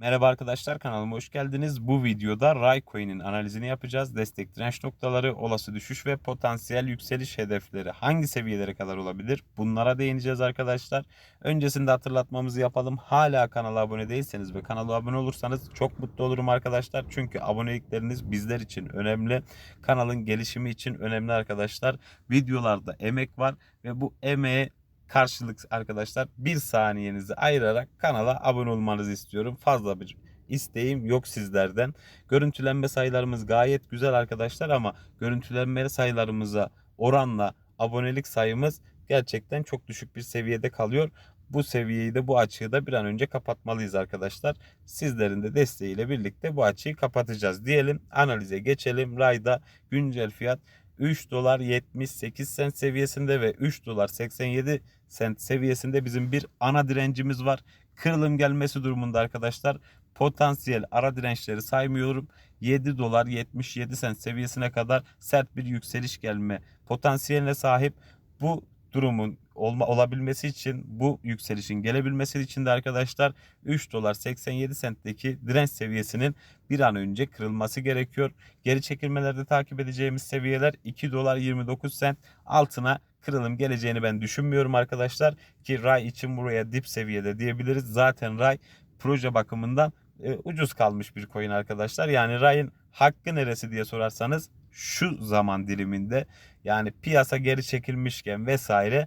Merhaba arkadaşlar kanalıma hoş geldiniz. Bu videoda Raycoin'in analizini yapacağız. Destek direnç noktaları, olası düşüş ve potansiyel yükseliş hedefleri hangi seviyelere kadar olabilir? Bunlara değineceğiz arkadaşlar. Öncesinde hatırlatmamızı yapalım. Hala kanala abone değilseniz ve kanala abone olursanız çok mutlu olurum arkadaşlar. Çünkü abonelikleriniz bizler için önemli. Kanalın gelişimi için önemli arkadaşlar. Videolarda emek var ve bu emeğe karşılık arkadaşlar bir saniyenizi ayırarak kanala abone olmanızı istiyorum. Fazla bir isteğim yok sizlerden. Görüntülenme sayılarımız gayet güzel arkadaşlar ama görüntülenme sayılarımıza oranla abonelik sayımız gerçekten çok düşük bir seviyede kalıyor. Bu seviyeyi de bu açığı da bir an önce kapatmalıyız arkadaşlar. Sizlerin de desteğiyle birlikte bu açığı kapatacağız diyelim. Analize geçelim. Rayda güncel fiyat 3 dolar 78 sent seviyesinde ve 3 dolar 87 sent seviyesinde bizim bir ana direncimiz var. Kırılım gelmesi durumunda arkadaşlar potansiyel ara dirençleri saymıyorum. 7 dolar 77 sent seviyesine kadar sert bir yükseliş gelme potansiyeline sahip. Bu durumun olma, olabilmesi için bu yükselişin gelebilmesi için de arkadaşlar 3 dolar 87 sentteki direnç seviyesinin bir an önce kırılması gerekiyor. Geri çekilmelerde takip edeceğimiz seviyeler 2 dolar 29 sent altına kırılım geleceğini ben düşünmüyorum arkadaşlar. Ki Ray için buraya dip seviyede diyebiliriz. Zaten Ray proje bakımından e, ucuz kalmış bir coin arkadaşlar. Yani Ray'ın hakkı neresi diye sorarsanız şu zaman diliminde yani piyasa geri çekilmişken vesaire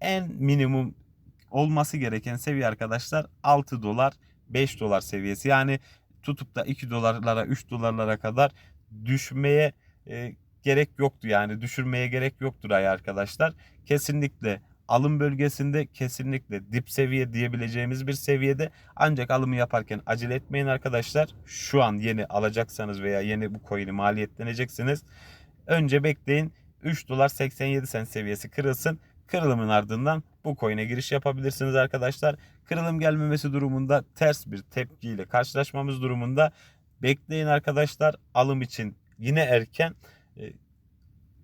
en minimum olması gereken seviye arkadaşlar 6 dolar 5 dolar seviyesi. Yani tutup da 2 dolarlara 3 dolarlara kadar düşmeye e, gerek yoktu yani düşürmeye gerek yoktur ay arkadaşlar. Kesinlikle alım bölgesinde kesinlikle dip seviye diyebileceğimiz bir seviyede ancak alımı yaparken acele etmeyin arkadaşlar. Şu an yeni alacaksanız veya yeni bu coin'i maliyetleneceksiniz. Önce bekleyin 3 dolar 87 sent seviyesi kırılsın. Kırılımın ardından bu coin'e giriş yapabilirsiniz arkadaşlar. Kırılım gelmemesi durumunda ters bir tepkiyle karşılaşmamız durumunda bekleyin arkadaşlar. Alım için yine erken.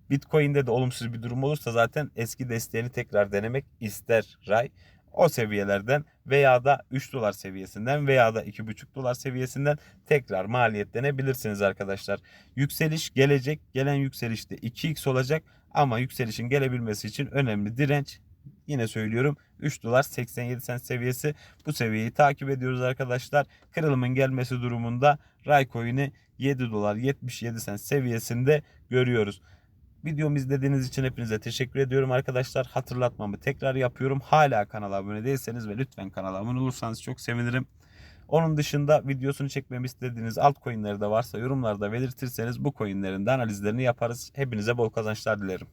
Bitcoin'de de olumsuz bir durum olursa zaten eski desteğini tekrar denemek ister Ray. O seviyelerden veya da 3 dolar seviyesinden veya da 2,5 dolar seviyesinden tekrar maliyetlenebilirsiniz arkadaşlar. Yükseliş gelecek. Gelen yükselişte 2x olacak ama yükselişin gelebilmesi için önemli direnç yine söylüyorum 3 dolar 87 sent seviyesi bu seviyeyi takip ediyoruz arkadaşlar. Kırılımın gelmesi durumunda Raycoin'i 7 dolar 77 sent seviyesinde görüyoruz. Videomu izlediğiniz için hepinize teşekkür ediyorum arkadaşlar. Hatırlatmamı tekrar yapıyorum. Hala kanala abone değilseniz ve lütfen kanala abone olursanız çok sevinirim. Onun dışında videosunu çekmemi istediğiniz altcoin'leri de varsa yorumlarda belirtirseniz bu coin'lerin de analizlerini yaparız. Hepinize bol kazançlar dilerim.